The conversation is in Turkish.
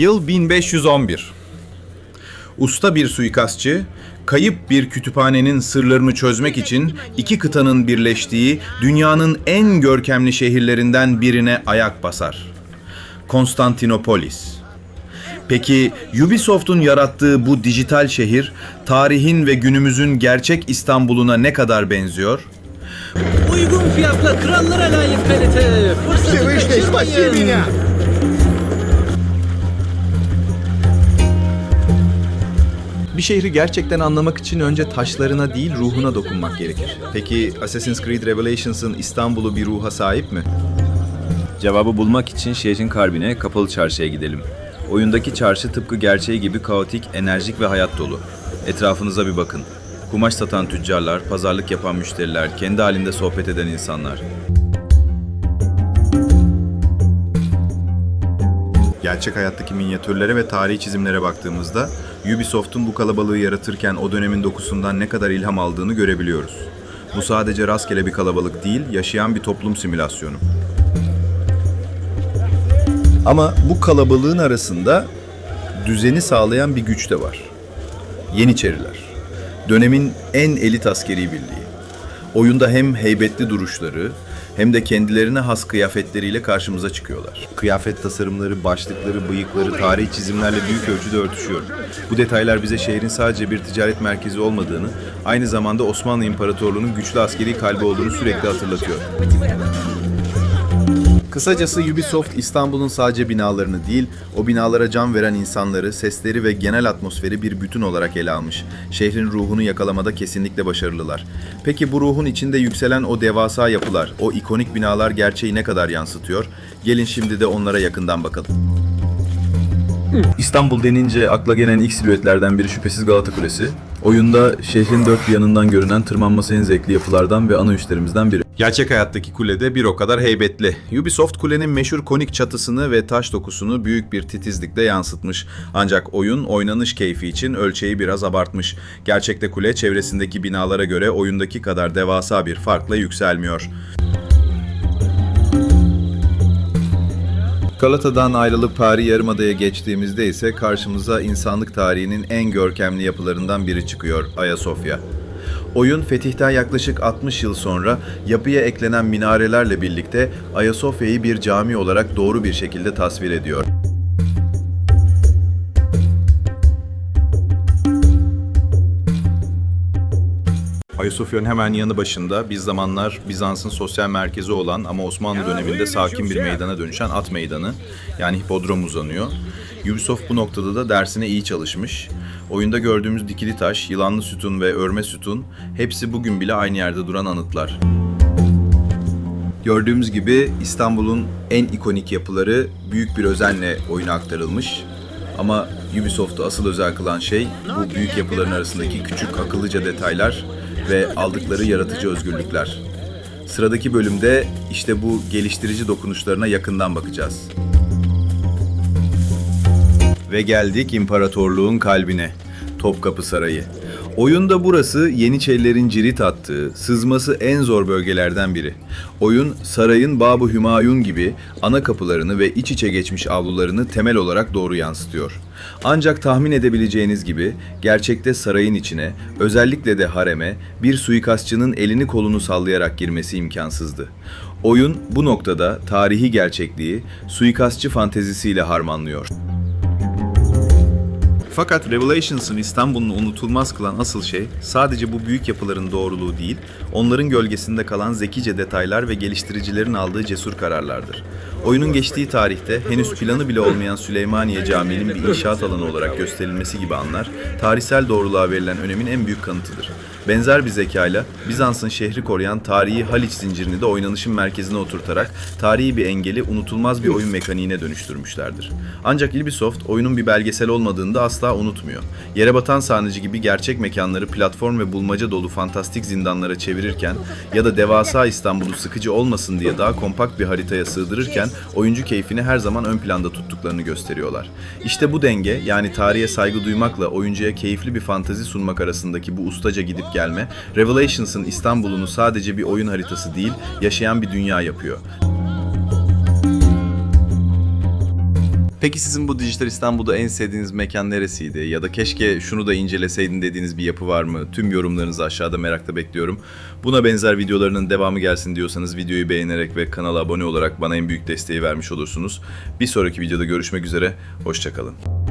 Yıl 1511. Usta bir suikastçı, kayıp bir kütüphanenin sırlarını çözmek için iki kıtanın birleştiği dünyanın en görkemli şehirlerinden birine ayak basar. Konstantinopolis. Peki Ubisoft'un yarattığı bu dijital şehir tarihin ve günümüzün gerçek İstanbul'una ne kadar benziyor? Uygun fiyatla krallara layık kalite. Fırsatı kaçırmayın. Bir şehri gerçekten anlamak için önce taşlarına değil ruhuna dokunmak gerekir. Peki Assassin's Creed Revelations'ın İstanbul'u bir ruha sahip mi? Cevabı bulmak için şehrin kalbine, kapalı çarşıya gidelim. Oyundaki çarşı tıpkı gerçeği gibi kaotik, enerjik ve hayat dolu. Etrafınıza bir bakın. Kumaş satan tüccarlar, pazarlık yapan müşteriler, kendi halinde sohbet eden insanlar. Gerçek hayattaki minyatürlere ve tarihi çizimlere baktığımızda Ubisoft'un bu kalabalığı yaratırken o dönemin dokusundan ne kadar ilham aldığını görebiliyoruz. Bu sadece rastgele bir kalabalık değil, yaşayan bir toplum simülasyonu. Ama bu kalabalığın arasında düzeni sağlayan bir güç de var. Yeniçeriler. Dönemin en elit askeri birliği. Oyunda hem heybetli duruşları hem de kendilerine has kıyafetleriyle karşımıza çıkıyorlar. Kıyafet tasarımları, başlıkları, bıyıkları, tarihi çizimlerle büyük ölçüde örtüşüyor. Bu detaylar bize şehrin sadece bir ticaret merkezi olmadığını, aynı zamanda Osmanlı İmparatorluğu'nun güçlü askeri kalbi olduğunu sürekli hatırlatıyor. Kısacası Ubisoft İstanbul'un sadece binalarını değil, o binalara can veren insanları, sesleri ve genel atmosferi bir bütün olarak ele almış. Şehrin ruhunu yakalamada kesinlikle başarılılar. Peki bu ruhun içinde yükselen o devasa yapılar, o ikonik binalar gerçeği ne kadar yansıtıyor? Gelin şimdi de onlara yakından bakalım. İstanbul denince akla gelen ilk silüetlerden biri şüphesiz Galata Kulesi. Oyunda şehrin dört bir yanından görünen tırmanması en zevkli yapılardan ve ana üslerimizden biri. Gerçek hayattaki kule de bir o kadar heybetli. Ubisoft kulenin meşhur konik çatısını ve taş dokusunu büyük bir titizlikle yansıtmış. Ancak oyun oynanış keyfi için ölçeği biraz abartmış. Gerçekte kule çevresindeki binalara göre oyundaki kadar devasa bir farkla yükselmiyor. Galata'dan ayrılıp Paris Yarımada'ya geçtiğimizde ise karşımıza insanlık tarihinin en görkemli yapılarından biri çıkıyor, Ayasofya. Oyun fetihten yaklaşık 60 yıl sonra yapıya eklenen minarelerle birlikte Ayasofya'yı bir cami olarak doğru bir şekilde tasvir ediyor. Ayasofya'nın hemen yanı başında bir zamanlar Bizans'ın sosyal merkezi olan ama Osmanlı döneminde sakin bir meydana dönüşen at meydanı yani hipodrom uzanıyor. Ubisoft bu noktada da dersine iyi çalışmış. Oyunda gördüğümüz dikili taş, yılanlı sütun ve örme sütun hepsi bugün bile aynı yerde duran anıtlar. Gördüğümüz gibi İstanbul'un en ikonik yapıları büyük bir özenle oyuna aktarılmış. Ama Ubisoft'u asıl özel kılan şey bu büyük yapıların arasındaki küçük akıllıca detaylar ve aldıkları yaratıcı özgürlükler. Sıradaki bölümde işte bu geliştirici dokunuşlarına yakından bakacağız. Ve geldik imparatorluğun kalbine. Topkapı Sarayı. Oyunda burası Yeniçerilerin cirit attığı, sızması en zor bölgelerden biri. Oyun sarayın Babı Hümayun gibi ana kapılarını ve iç içe geçmiş avlularını temel olarak doğru yansıtıyor. Ancak tahmin edebileceğiniz gibi gerçekte sarayın içine, özellikle de hareme bir suikastçının elini kolunu sallayarak girmesi imkansızdı. Oyun bu noktada tarihi gerçekliği suikastçı fantezisiyle harmanlıyor. Fakat Revelations'ın İstanbul'unu unutulmaz kılan asıl şey sadece bu büyük yapıların doğruluğu değil, onların gölgesinde kalan zekice detaylar ve geliştiricilerin aldığı cesur kararlardır. Oyunun geçtiği tarihte henüz planı bile olmayan Süleymaniye Camii'nin bir inşaat alanı olarak gösterilmesi gibi anlar, tarihsel doğruluğa verilen önemin en büyük kanıtıdır. Benzer bir zekayla Bizans'ın şehri koruyan tarihi Haliç zincirini de oynanışın merkezine oturtarak tarihi bir engeli unutulmaz bir oyun mekaniğine dönüştürmüşlerdir. Ancak Ubisoft oyunun bir belgesel olmadığını da asla unutmuyor. Yere batan sarnıcı gibi gerçek mekanları platform ve bulmaca dolu fantastik zindanlara çevirirken ya da devasa İstanbul'u sıkıcı olmasın diye daha kompakt bir haritaya sığdırırken oyuncu keyfini her zaman ön planda tuttuklarını gösteriyorlar. İşte bu denge yani tarihe saygı duymakla oyuncuya keyifli bir fantazi sunmak arasındaki bu ustaca gidip gelme, Revelations'ın İstanbul'unu sadece bir oyun haritası değil, yaşayan bir dünya yapıyor. Peki sizin bu Dijital İstanbul'da en sevdiğiniz mekan neresiydi? Ya da keşke şunu da inceleseydin dediğiniz bir yapı var mı? Tüm yorumlarınızı aşağıda merakla bekliyorum. Buna benzer videolarının devamı gelsin diyorsanız videoyu beğenerek ve kanala abone olarak bana en büyük desteği vermiş olursunuz. Bir sonraki videoda görüşmek üzere, hoşçakalın.